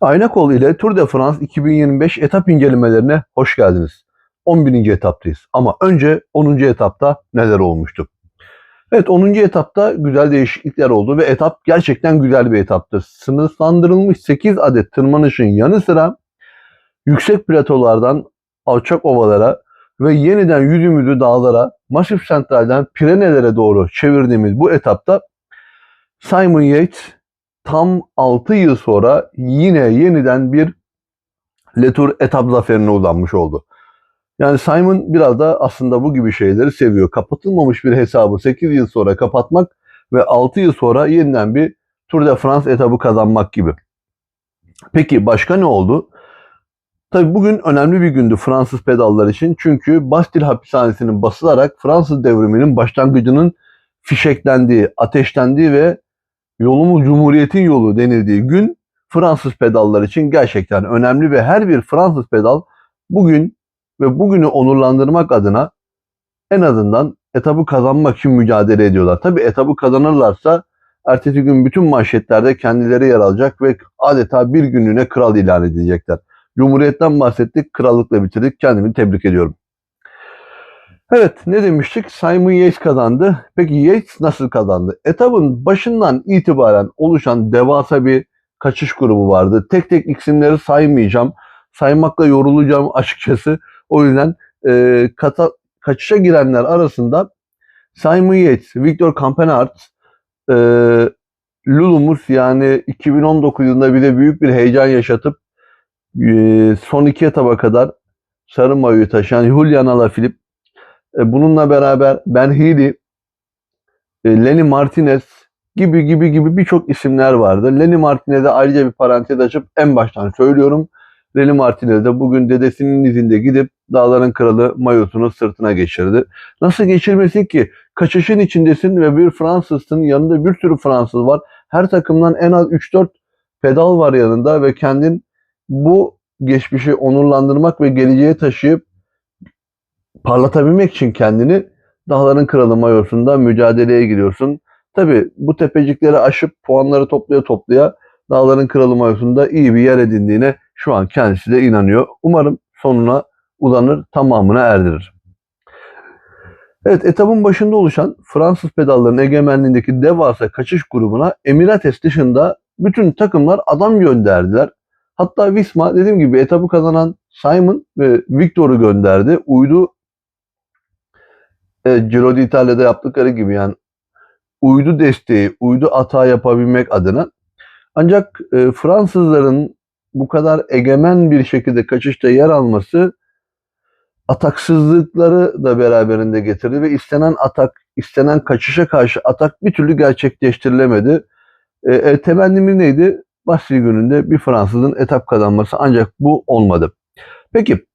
Aynakol ile Tour de France 2025 etap incelemelerine hoş geldiniz. 11. etaptayız ama önce 10. etapta neler olmuştu? Evet 10. etapta güzel değişiklikler oldu ve etap gerçekten güzel bir etaptı. Sınıflandırılmış 8 adet tırmanışın yanı sıra yüksek platolardan alçak ovalara ve yeniden yüzümüzü dağlara, Masif Central'den Pirenelere doğru çevirdiğimiz bu etapta Simon Yates tam 6 yıl sonra yine yeniden bir Le Tour etap zaferine ulanmış oldu. Yani Simon biraz da aslında bu gibi şeyleri seviyor. Kapatılmamış bir hesabı 8 yıl sonra kapatmak ve 6 yıl sonra yeniden bir Tour de France etabı kazanmak gibi. Peki başka ne oldu? Tabii bugün önemli bir gündü Fransız pedallar için. Çünkü Bastille hapishanesinin basılarak Fransız devriminin başlangıcının fişeklendiği, ateşlendiği ve yolumuz Cumhuriyet'in yolu denildiği gün Fransız pedallar için gerçekten önemli ve her bir Fransız pedal bugün ve bugünü onurlandırmak adına en azından etabı kazanmak için mücadele ediyorlar. Tabii etabı kazanırlarsa ertesi gün bütün manşetlerde kendileri yer alacak ve adeta bir günlüğüne kral ilan edilecekler. Cumhuriyetten bahsettik, krallıkla bitirdik. Kendimi tebrik ediyorum. Evet ne demiştik? Simon Yates kazandı. Peki Yates nasıl kazandı? Etabın başından itibaren oluşan devasa bir kaçış grubu vardı. Tek tek isimleri saymayacağım. Saymakla yorulacağım açıkçası. O yüzden e, kata, kaçışa girenler arasında Simon Yates, Victor Campenart, e, Lulumus yani 2019 yılında bize büyük bir heyecan yaşatıp e, son iki etaba kadar sarı mayoyu taşıyan Julian Alaphilippe bununla beraber Ben Healy, e, Lenny Martinez gibi gibi gibi birçok isimler vardı. Lenny Martinez'e ayrıca bir parantez açıp en baştan söylüyorum. Lenny Martinez de bugün dedesinin izinde gidip Dağların Kralı mayosunu sırtına geçirdi. Nasıl geçirmesin ki? Kaçışın içindesin ve bir Fransızsın. Yanında bir sürü Fransız var. Her takımdan en az 3-4 pedal var yanında ve kendin bu geçmişi onurlandırmak ve geleceğe taşıyıp parlatabilmek için kendini Dağların Kralı mayosunda mücadeleye giriyorsun. Tabi bu tepecikleri aşıp puanları toplaya toplaya Dağların Kralı mayosunda iyi bir yer edindiğine şu an kendisi de inanıyor. Umarım sonuna uzanır, tamamına erdirir. Evet, etapın başında oluşan Fransız pedalların egemenliğindeki devasa kaçış grubuna Emirates dışında bütün takımlar adam gönderdiler. Hatta Visma dediğim gibi etabı kazanan Simon ve Victor'u gönderdi. Uydu e, Giro d'Italia'da yaptıkları gibi yani uydu desteği, uydu atağı yapabilmek adına. Ancak e, Fransızların bu kadar egemen bir şekilde kaçışta yer alması ataksızlıkları da beraberinde getirdi ve istenen atak, istenen kaçışa karşı atak bir türlü gerçekleştirilemedi. E, e, temennimiz neydi? Bastille gününde bir Fransızın etap kazanması ancak bu olmadı. Peki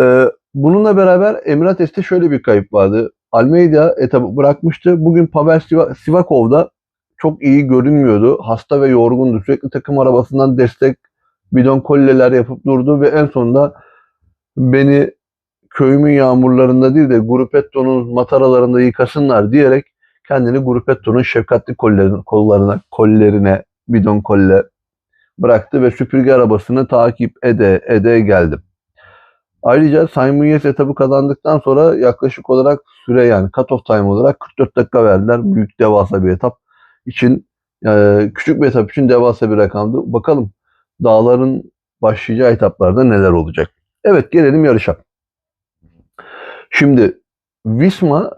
e, bununla beraber Emirates'te şöyle bir kayıp vardı. Almeida etabı bırakmıştı. Bugün Pavel Sivakov çok iyi görünmüyordu. Hasta ve yorgundu. Sürekli takım arabasından destek bidon kolleler yapıp durdu ve en sonunda beni köyümün yağmurlarında değil de Gruppetto'nun mataralarında yıkasınlar diyerek kendini Gruppetto'nun şefkatli kollerine, kollarına, kollerine bidon kolle bıraktı ve süpürge arabasını takip ede ede geldi. Ayrıca Simon Yates etabı kazandıktan sonra yaklaşık olarak süre yani cut-off time olarak 44 dakika verdiler. Büyük devasa bir etap için e, küçük bir etap için devasa bir rakamdı. Bakalım dağların başlayacağı etaplarda neler olacak. Evet gelelim yarışa. Şimdi Visma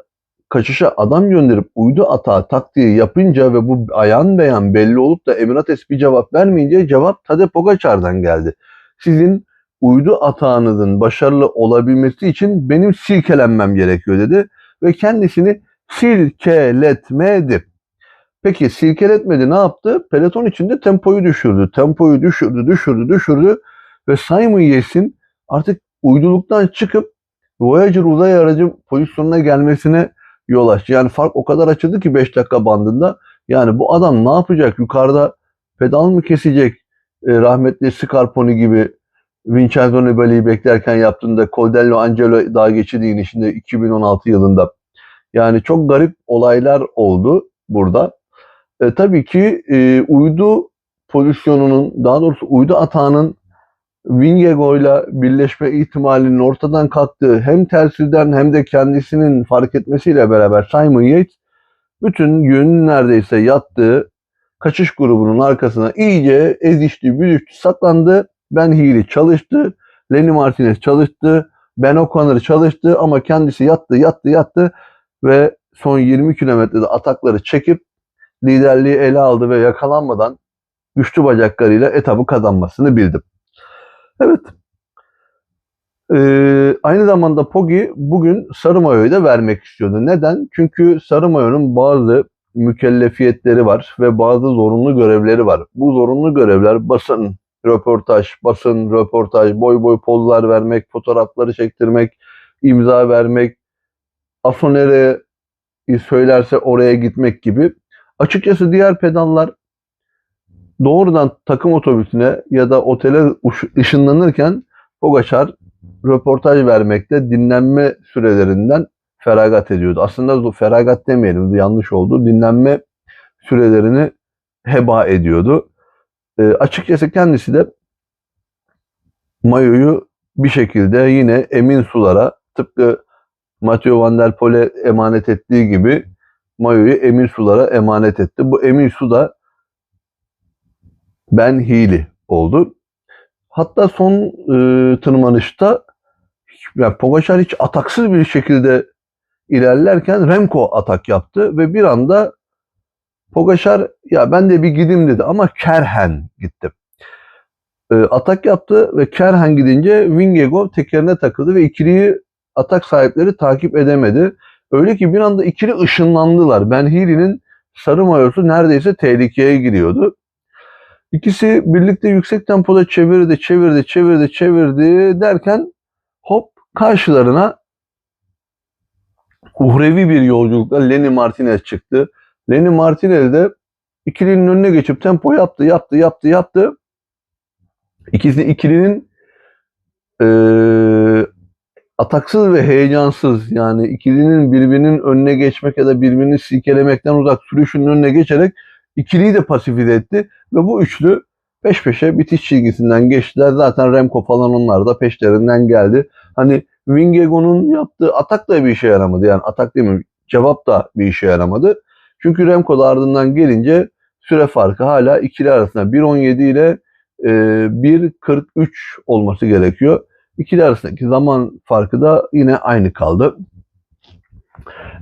kaçışa adam gönderip uydu atağı taktiği yapınca ve bu ayan beyan belli olup da Emirates bir cevap vermeyince cevap Tadej Pogacar'dan geldi. Sizin uydu atağınızın başarılı olabilmesi için benim silkelenmem gerekiyor dedi ve kendisini silkeletmedi. Peki silkeletmedi ne yaptı? Peloton içinde tempoyu düşürdü. Tempoyu düşürdü, düşürdü, düşürdü ve Simon Yates'in artık uyduluktan çıkıp Voyager uzay aracı pozisyonuna gelmesine yol açtı. Yani fark o kadar açıldı ki 5 dakika bandında. Yani bu adam ne yapacak? Yukarıda pedal mı kesecek? E, rahmetli Scarponi gibi Vincenzo Nibali'yi beklerken yaptığında Coldello Angelo daha geçidi inişinde 2016 yılında. Yani çok garip olaylar oldu burada. E, tabii ki e, uydu pozisyonunun daha doğrusu uydu atağının Wingego ile birleşme ihtimalinin ortadan kalktığı hem tersiden hem de kendisinin fark etmesiyle beraber Simon Yates bütün gün neredeyse yattığı kaçış grubunun arkasına iyice ezişti, büzüştü, saklandı. Ben Healy çalıştı, Lenny Martinez çalıştı, Ben O'Connor çalıştı ama kendisi yattı, yattı, yattı ve son 20 kilometrede atakları çekip liderliği ele aldı ve yakalanmadan güçlü bacaklarıyla etabı kazanmasını bildim. Evet. Ee, aynı zamanda Poggi bugün sarı mayoyu da vermek istiyordu. Neden? Çünkü sarı mayonun bazı mükellefiyetleri var ve bazı zorunlu görevleri var. Bu zorunlu görevler basın, röportaj, basın, röportaj, boy boy pozlar vermek, fotoğrafları çektirmek, imza vermek, asonere söylerse oraya gitmek gibi. Açıkçası diğer pedallar doğrudan takım otobüsüne ya da otele ışınlanırken Pogacar röportaj vermekte dinlenme sürelerinden feragat ediyordu. Aslında feragat demeyelim, yanlış oldu. Dinlenme sürelerini heba ediyordu. E, açıkçası kendisi de mayoyu bir şekilde yine emin sulara tıpkı Mathieu Van Der Poel'e emanet ettiği gibi mayoyu emin sulara emanet etti. Bu emin su da Ben Healy oldu. Hatta son e, tırmanışta yani Pogacar hiç ataksız bir şekilde ilerlerken Remco atak yaptı ve bir anda Pogacar ya ben de bir gideyim dedi ama Kerhen gitti. E, atak yaptı ve Kerhen gidince Wingego tekerine takıldı ve ikiliyi atak sahipleri takip edemedi. Öyle ki bir anda ikili ışınlandılar. Ben Healy'nin sarı mayosu neredeyse tehlikeye giriyordu. İkisi birlikte yüksek tempoda çevirdi, çevirdi, çevirdi, çevirdi derken hop karşılarına uhrevi bir yolculukla Lenny Martinez çıktı. Lenny Martinez de ikilinin önüne geçip tempo yaptı, yaptı, yaptı, yaptı. İkisi ikilinin eee, ataksız ve heyecansız yani ikilinin birbirinin önüne geçmek ya da birbirini silkelemekten uzak sürüşünün önüne geçerek ikiliyi de pasifize etti ve bu üçlü peş peşe bitiş çizgisinden geçtiler. Zaten Remco falan onlar da peşlerinden geldi. Hani Wingego'nun yaptığı atak da bir işe yaramadı. Yani atak değil mi? Cevap da bir işe yaramadı. Çünkü Remco da ardından gelince süre farkı hala ikili arasında 1.17 ile e, 1.43 olması gerekiyor. İkili arasındaki zaman farkı da yine aynı kaldı.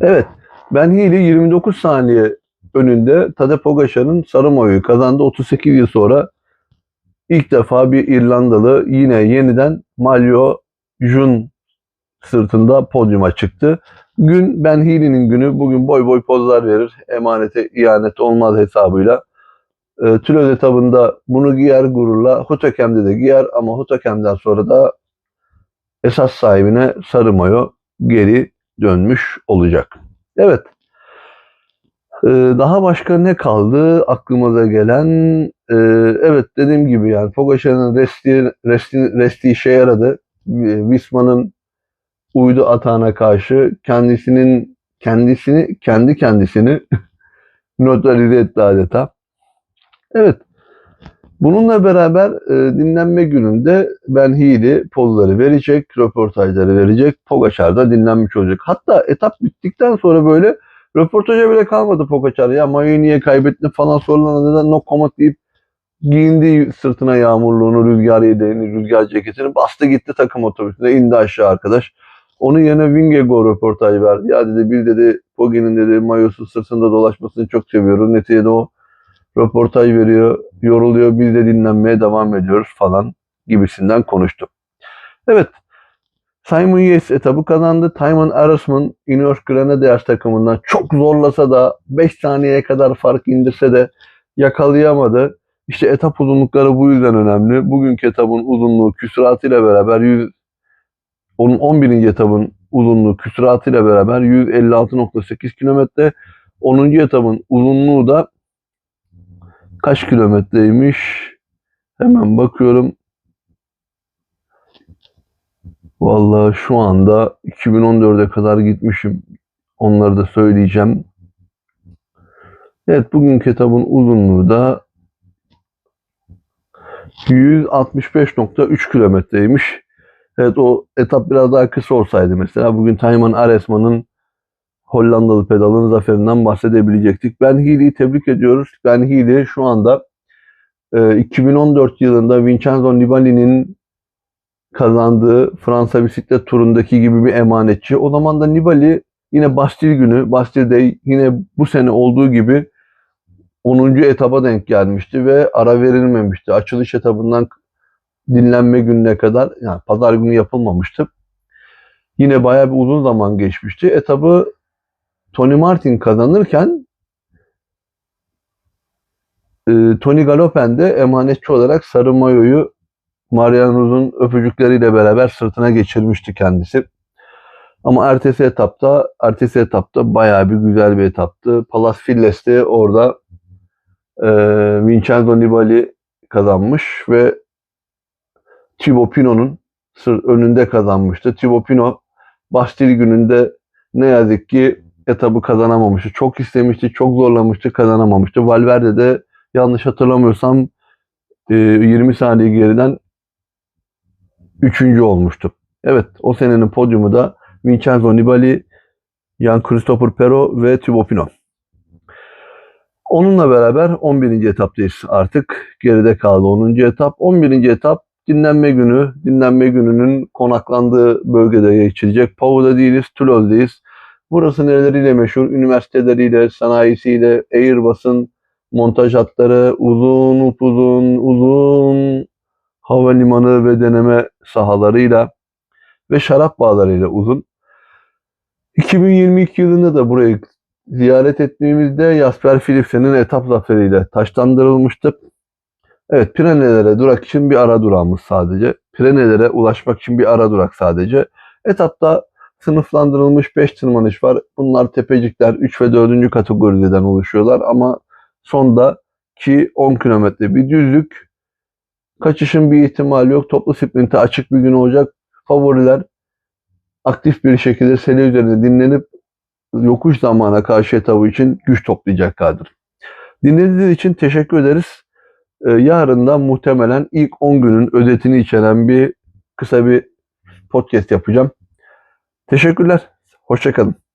Evet. Ben Healy 29 saniye önünde Tadej Pogacar'ın sarı mayoyu kazandı. 38 yıl sonra ilk defa bir İrlandalı yine yeniden Malio Jun sırtında podyuma çıktı. Gün Ben Healy'nin günü bugün boy boy pozlar verir. Emanete ihanet olmaz hesabıyla. E, Tülöz etabında bunu giyer gururla. Hutekem'de de giyer ama Hutekem'den sonra da esas sahibine sarı mayo geri dönmüş olacak. Evet. Ee, daha başka ne kaldı aklımıza gelen? Ee, evet dediğim gibi yani Pogacar'ın resti, resti, resti işe yaradı. Ee, Wisma'nın uydu atağına karşı kendisinin kendisini kendi kendisini nötralize etti adeta. Evet. Bununla beraber e, dinlenme gününde Ben Healy pozları verecek, röportajları verecek. Pogacar da dinlenmiş olacak. Hatta etap bittikten sonra böyle röportaja bile kalmadı Pogacar. Ya mayoyu niye kaybettin falan sorulan neden no comment deyip giyindi sırtına yağmurluğunu, rüzgar yedeğini, rüzgar ceketini bastı gitti takım otobüsüne indi aşağı arkadaş. Onun yerine Wingego röportaj verdi. Ya dedi bir dedi Pogi'nin dedi mayosu sırtında dolaşmasını çok seviyoruz. Neticede o röportaj veriyor, yoruluyor, biz de dinlenmeye devam ediyoruz falan gibisinden konuştu. Evet, Simon Yates etabı kazandı. Timon Arasman Ineos Grenadiers takımından çok zorlasa da 5 saniyeye kadar fark indirse de yakalayamadı. İşte etap uzunlukları bu yüzden önemli. Bugünkü etapın uzunluğu küsuratıyla beraber 100 onun 11. etabın uzunluğu küsuratıyla beraber 156.8 kilometre. 10. etabın uzunluğu da kaç kilometreymiş? Hemen bakıyorum. Vallahi şu anda 2014'e kadar gitmişim. Onları da söyleyeceğim. Evet bugün kitabın uzunluğu da 165.3 kilometreymiş. Evet o etap biraz daha kısa olsaydı mesela bugün Tayman Aresman'ın Hollandalı pedalın zaferinden bahsedebilecektik. Ben Healy'yi tebrik ediyoruz. Ben Healy şu anda e, 2014 yılında Vincenzo Nibali'nin kazandığı Fransa bisiklet turundaki gibi bir emanetçi. O zaman da Nibali yine Bastille günü, Bastille Day yine bu sene olduğu gibi 10. etaba denk gelmişti ve ara verilmemişti. Açılış etabından dinlenme gününe kadar yani pazar günü yapılmamıştı. Yine bayağı bir uzun zaman geçmişti. Etabı Tony Martin kazanırken e, Tony Galopen de emanetçi olarak sarı mayoyu Marian Ruz'un öpücükleriyle beraber sırtına geçirmişti kendisi. Ama ertesi etapta, ertesi etapta bayağı bir güzel bir etaptı. Palas Filles'te orada e, Vincenzo Nibali kazanmış ve Thibaut Pinot'un önünde kazanmıştı. Thibaut Pinot Bastille gününde ne yazık ki etabı kazanamamıştı. Çok istemişti, çok zorlamıştı, kazanamamıştı. Valverde de yanlış hatırlamıyorsam e, 20 saniye geriden üçüncü olmuştu. Evet, o senenin podyumu da Vincenzo Nibali, Jan Christopher Pero ve Thibaut Pinot. Onunla beraber 11. etaptayız artık. Geride kaldı 10. etap. 11. etap dinlenme günü. Dinlenme gününün konaklandığı bölgede geçilecek. Pau'da değiliz, Toulouse'deyiz. Burası neleriyle meşhur? Üniversiteleriyle, sanayisiyle, Airbus'un montaj hatları, uzun upuzun, uzun havalimanı ve deneme sahalarıyla ve şarap bağlarıyla uzun. 2022 yılında da burayı ziyaret ettiğimizde Jasper Philipsen'in etap zaferiyle taşlandırılmıştı. Evet, Pirenelere durak için bir ara durağımız sadece. Pirenelere ulaşmak için bir ara durak sadece. Etapta sınıflandırılmış 5 tırmanış var. Bunlar tepecikler 3 ve 4. kategoriden oluşuyorlar ama sonda ki 10 kilometre bir düzlük. Kaçışın bir ihtimali yok. Toplu sprinte açık bir gün olacak. Favoriler aktif bir şekilde sele üzerinde dinlenip yokuş zamana karşı etabı için güç toplayacaklardır. Dinlediğiniz için teşekkür ederiz. Ee, yarın da muhtemelen ilk 10 günün özetini içeren bir kısa bir podcast yapacağım. Teşekkürler. Hoşçakalın.